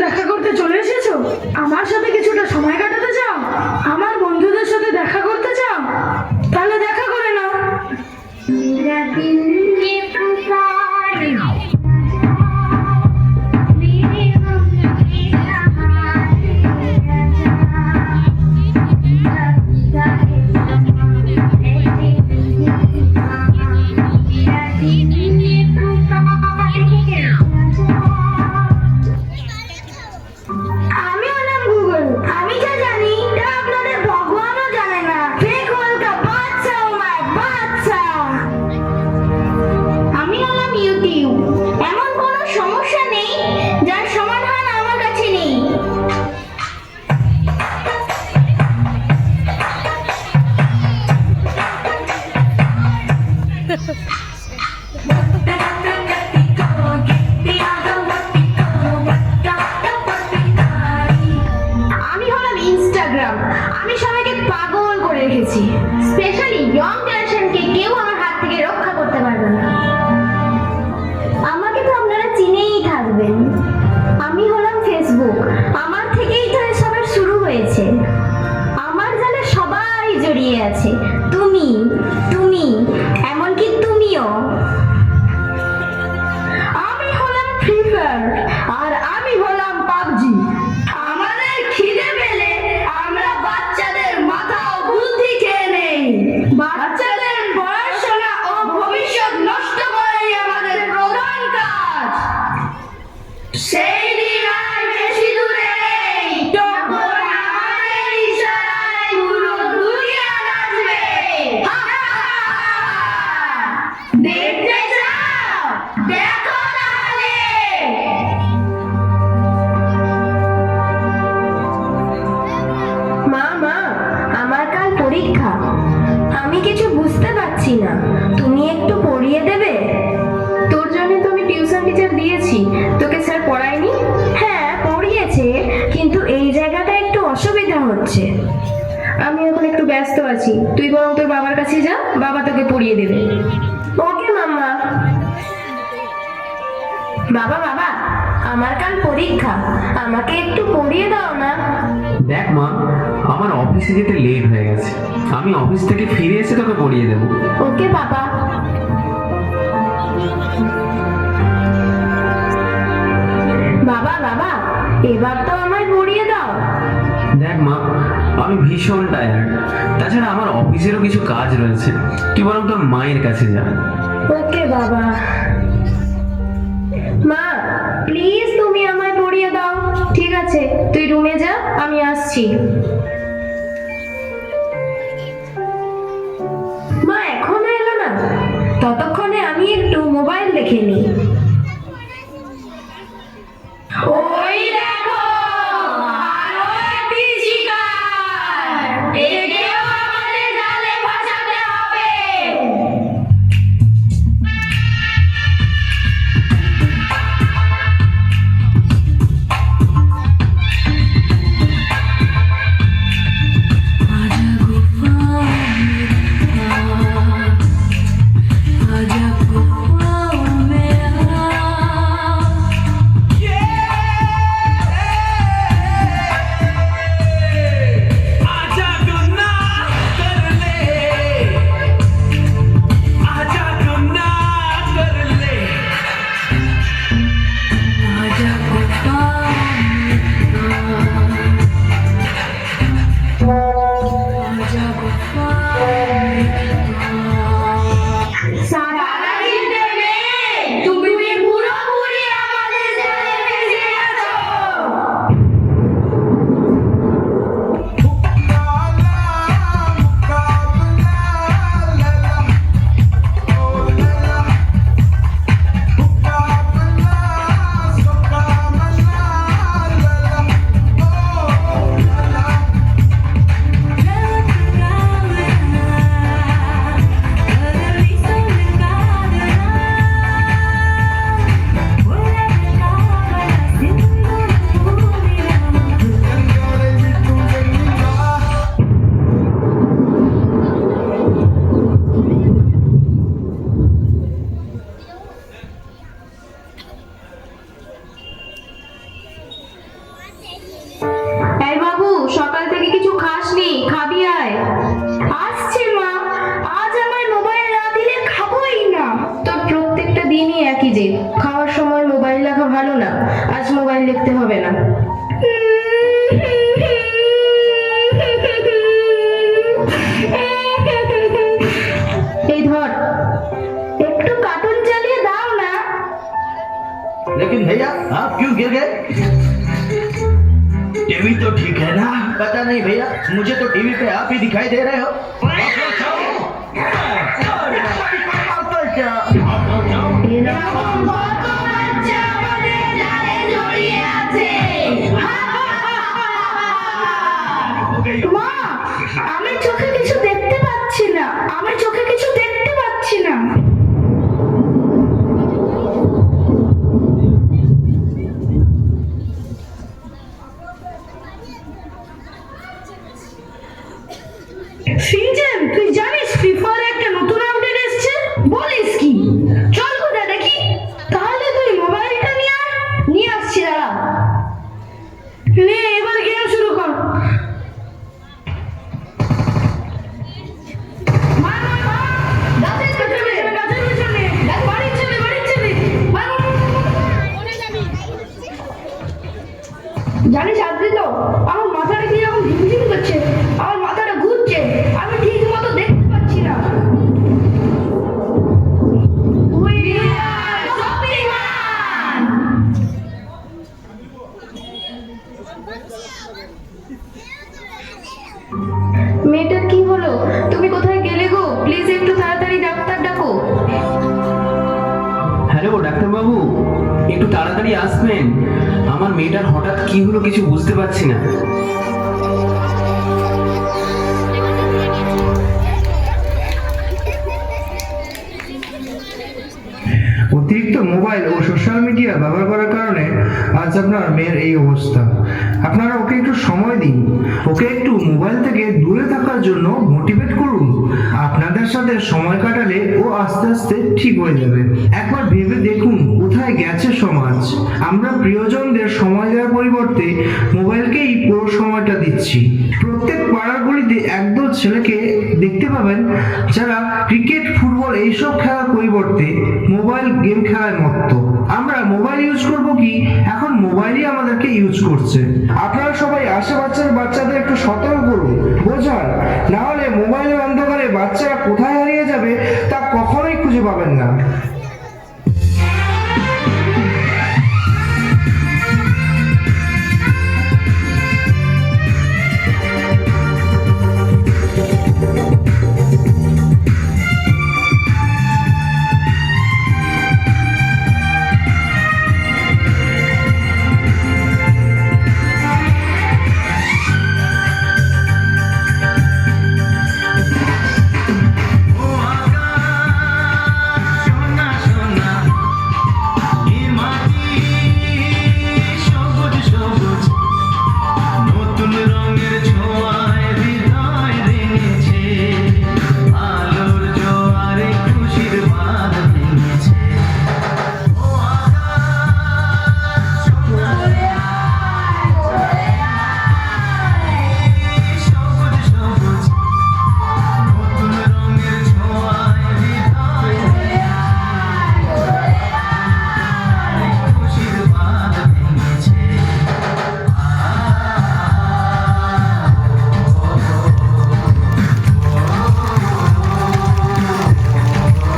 দেখা করতে চলে এসেছ? আমার সাথে কিছুটা সময় কাটাতে চাও? আমার বন্ধুদের সাথে দেখা করতে চাও? তাহলে দেখা করে নাও। ইনস্টাগ্রাম আমি সবাইকে পাগল করে রেখেছি। স্পেশালি ইয়ং জেনারেশনকে কেউ আমার হাত থেকে রক্ষা করতে পারবে না। আমাকে তো আপনারা চিনেই থাকবেন। আমি হলাম ফেসবুক আমার থেকেই তো এসবের শুরু হয়েছে। আমার জালে সবাই জড়িয়ে আছে। তুমি তুমি, এমনকি তুমিও। আমি হলাম ফ্রি ফায়ার দিয়েছি। তোকে স্যার পড়ায়নি? হ্যাঁ পড়িয়েছে কিন্তু এই জায়গাটা একটু অসুবিধা হচ্ছে। আমি এখন একটু ব্যস্ত আছি। তুই বরং তোর বাবার কাছে যা বাবা তোকে পড়িয়ে দেবে। ওকে মামা বাবা বাবা আমার কাল পরীক্ষা। আমাকে একটু পড়িয়ে দাও না দেখ মা আমার অফিসে যেতে লেট হয়ে গেছে। আমি অফিস থেকে ফিরে এসে তোকে পড়িয়ে দেবো। ওকে বাবা। এবার তো আমায় পড়িয়ে দাও। দেখ মা আমি ভীষণ টায়ার্ড তাছাড়া আমার অফিসেরও কিছু কাজ রয়েছে। কি বরং তোর মায়ের কাছে যা। ওকে বাবা। মা প্লিজ তুমি আমায় পড়িয়ে দাও। ঠিক আছে তুই রুমে যা আমি আসছি। আজ মোবাইল দেখতে হবে না এই ধর একটু কার্টুন চালিয়ে দাও না लेकिन भैया आप क्यों गिर गए टीवी तो ठीक है ना पता नहीं भैया मुझे तो टीवी पे आप ही दिखाई दे रहे हो তুমি কোথায় গেলে গো? প্লিজ একটু তাড়াতাড়ি ডাক্তার ডাকো। হ্যালো, ডাক্তারবাবু। একটু তাড়াতাড়ি আসবেন। আমার মেয়েটার হঠাৎ কি হলো কিছু বুঝতে পারছি না। অতিরিক্ত মোবাইল ও সোশ্যাল মিডিয়া ব্যবহার করার কারণে আজ আপনার মেয়ের এই অবস্থা। আপনারা ওকে একটু সময় দিন। ওকে একটু মোবাইল থেকে দূরে থাকার জন্য মোটিভেট করুন। আপনাদের সাথে সময় কাটালে ও আস্তে আস্তে ঠিক হয়ে যাবে। একবার ভেবে দেখুন কোথায় গেছে সমাজ। আমরা প্রিয়জনদের সময় দেওয়ার পরিবর্তে মোবাইলকেই পুরো সময়টা দিচ্ছি। প্রত্যেক পাড়ার গলিতে একদল ছেলেকে দেখতে পাবেন যারা ক্রিকেট পরিবর্তে মোবাইল গেম খেলায় মত্ত। আমরা মোবাইল ইউজ করব কি? এখন মোবাইলই আমাদেরকে ইউজ করছে। আপনারা সবাই আশেপাশের বাচ্চাদের একটু সতর্ক করুন। বোঝান না হলে মোবাইলের অন্ধকারে বাচ্চারা কোথায় হারিয়ে যাবে তা কখনোই খুঁজে পাবেন না।